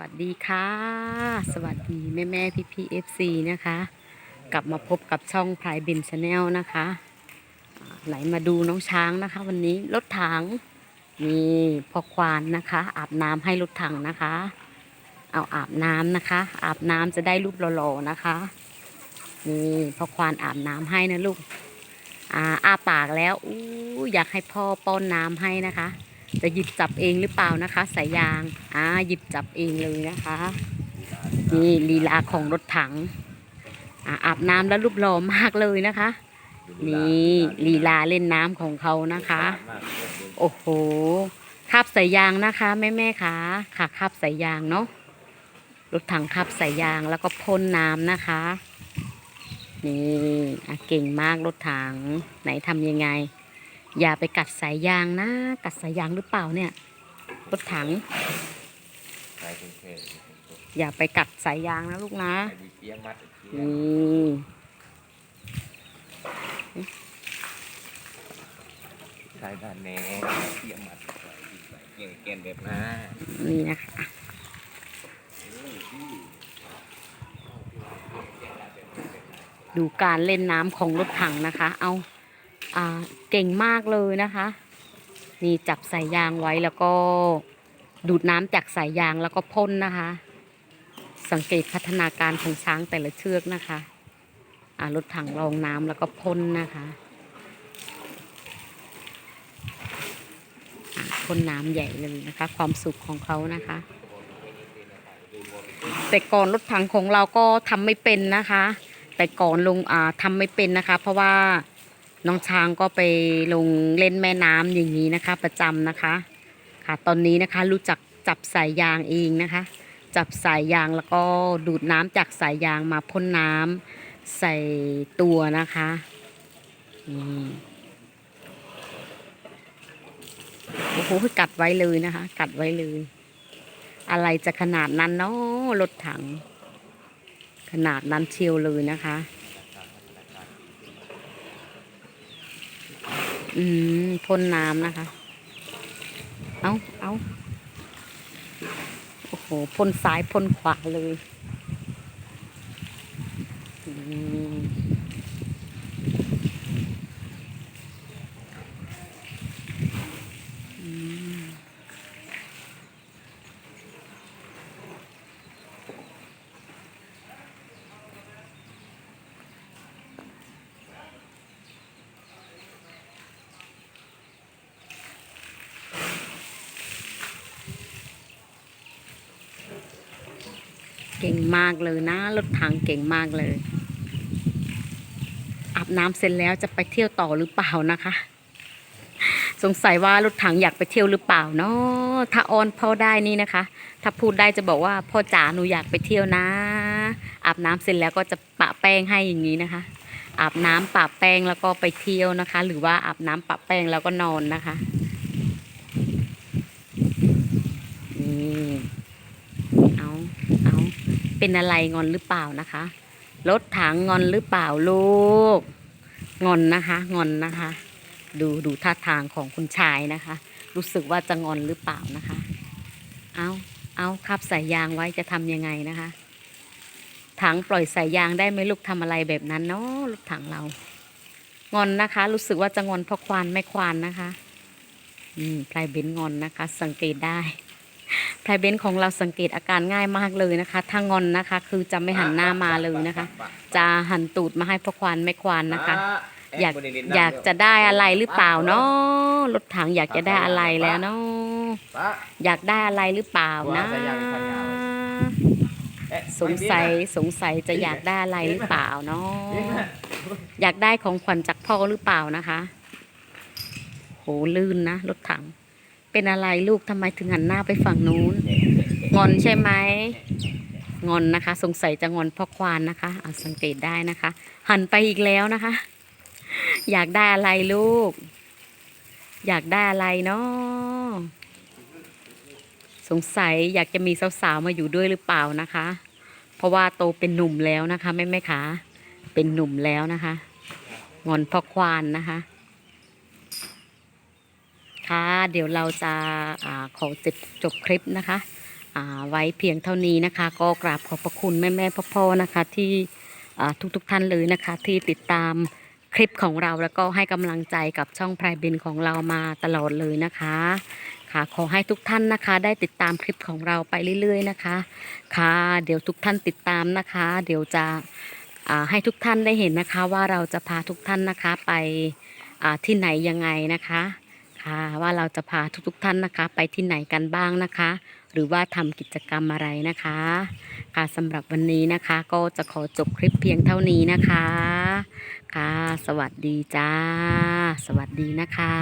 วัสดีค่ะ สวัสดีแม่แม่พี่พีเอฟซีนะคะ กลับมาพบกับช่องพายบินชาแนลนะคะไหนมาดูน้องช้างนะคะ วันนี้รถถังนี่พอควานนะคะ อาบน้ำให้รถถังนะคะ เอาอาบน้ำนะคะ อาบน้ำจะได้รูปหล่อๆนะคะนี่พอควานอาบน้ำให้นะลูกอาอาปากแล้วอู้อยากให้พ่อป้อนน้ำให้นะคะ จะหยิบจับเองหรือเปล่านะคะ สายยางอ่าหยิบจับเองเลยนะคะ นี่ลีลาของรถถังอาอาบน้ำแล้วรูปหล่อมากเลยนะคะ นี่ลีลาเล่นน้ำของเขานะคะ โอ้โหคาบสายยางนะคะแม่แม่ๆคะค่ะคาบสายยางเนาะรถถังคาบสายยางแล้วก็พ่นน้ำนะคะนี่เก่งมากรถถังไหนทำยังไง อย่าไปกัดสายยางนะ กัดสายยางหรือเปล่าเนี่ยรถถังใส่ถุงเทศอย่าไปกัดสายยางนะลูกนะใส่ดีเกียมัดเกียนี่ใส่ด้านแหนเกียมัดใส่ดีใส่เกียงเกียนแบบนั้นนี่นะคะดูการเล่นน้ำของรถถังนะคะ เอาอ่า เก่งมากเลยนะคะ นี่จับสายยางไว้แล้วก็ดูดน้ำจากสายยางแล้วก็พ่นนะคะ สังเกตพัฒนาการของช้างแต่ละเชือกนะคะรถถังรองน้ำแล้วก็พ่นนะคะพ่นน้ำใหญ่เลยนะคะ ความสุขของเขานะคะ แต่ก่อนรถถังของเราก็ทำไม่เป็นนะคะ แต่ก่อนลงทำไม่เป็นนะคะ เพราะว่า น้องช้างก็ไปลงเล่นแม่น้ำอย่างนี้นะคะ ประจำนะคะ ค่ะ ตอนนี้นะคะรู้จักจับสายยางเองนะคะ จับสายยางแล้วก็ดูดน้ำจากสายยางมาพ่นน้ำใส่ตัวนะคะอืมโอ้โหกัดไว้เลยนะคะ กัดไว้เลย อะไรจะขนาดนั้นเนาะรถถัง ขนาดนั้นเชียวเลยนะคะ อืมพ่นน้ำนะคะ เอาเอาโอ้โหพ่นซ้ายพ่นขวาเลย เก่งมากเลยนะ รถถังเก่งมากเลย อาบน้ำเสร็จแล้วจะไปเที่ยวต่อหรือเปล่านะคะ สงสัยว่ารถถังอยากไปเที่ยวหรือเปล่าเนาะถ้าออนพ่อได้นี่นะคะ ถ้าพูดได้จะบอกว่าพ่อจ๋าหนูอยากไปเที่ยวนะ อาบน้ำเสร็จแล้วก็จะปะแป้งให้อย่างนี้นะคะ อาบน้ำปะแป้งแล้วก็ไปเที่ยวนะคะ หรือว่าอาบน้ำปะแป้งแล้วก็นอนนะคะนี่เอาเอ เป็นอะไรงอนหรือเปล่านะคะ รถถังงอนหรือเปล่าลูก งอนนะคะ งอนนะคะ ดูดูท่าทางของคุณชายนะคะ รู้สึกว่าจะงอนหรือเปล่านะคะ เอาเอาคับสายยางไว้จะทำยังไงนะคะ ถังปล่อยสายยางได้ไหมลูกทำอะไรแบบนั้นเนาะลูกถังเรา งอนนะคะ รู้สึกว่าจะงอนเพราะควานไม่ควานนะคะ อืมพลายเบนงอนนะคะ สังเกตได้ พลายเบนของเราสังเกตอาการง่ายมากเลยนะคะ ถ้างอนนะคะ คือจะไม่หันหน้ามาเลยนะคะ จะหันตูดมาให้เพราะควานไม่ควานนะคะ อยากอยากจะได้อะไรหรือเปล่าเนาะรถถังอยากจะได้อะไรแล้วเนาะอยากได้อะไรหรือเปล่านะ สงสัยสงสัยจะอยากได้อะไรหรือเปล่าเนาะอยากได้ของขวัญจากพ่อหรือเปล่านะคะ โหลื่นนะรถถัง เป็นอะไรลูกทำไมถึงหันหน้าไปฝั่งนู้น งอนใช่ไหมงอนนะคะ สงสัยจะงอนพ่อควานนะคะเอาสังเกตได้นะคะ หันไปอีกแล้วนะคะ อยากได้อะไรลูก อยากได้อะไรเนาะสงสัยอยากจะมีสาวๆมาอยู่ด้วยหรือเปล่านะคะ เพราะว่าโตเป็นหนุ่มแล้วนะคะแม่แม่ขาเป็นหนุ่มแล้วนะคะ งอนพ่อควานนะคะ คะ เดี๋ยวเราจะอาขอจบจบคลิปนะคะาไว้เพียงเท่านี้นะคะ ก็กราบขอบพระคุณแม่แม่พ่อพ่อๆนะคะที่ทุกทุกๆท่านเลยนะคะ ที่ติดตามคลิปของเราแล้วก็ให้กำลังใจกับช่องไพรายเบนของเรามาตลอดเลยนะคะค่ะขอให้ทุกท่านนะคะ ได้ติดตามคลิปของเราไปเรื่อย ๆ นะคะ ค่ะ เดี๋ยวทุกท่านติดตามนะคะ เดี๋ยวจะให้ทุกท่านได้เห็นนะคะว่าเราจะพาทุกท่านนะคะไปที่ไหนยังไงนะคะ ค่ะว่าเราจะพาทุกๆท่านนะคะ ไปที่ไหนกันบ้างนะคะ หรือว่าทำกิจกรรมอะไรนะคะ ค่ะสำหรับวันนี้นะคะ ก็จะขอจบคลิปเพียงเท่านี้นะคะ ค่ะ สวัสดีจ้า สวัสดีนะคะ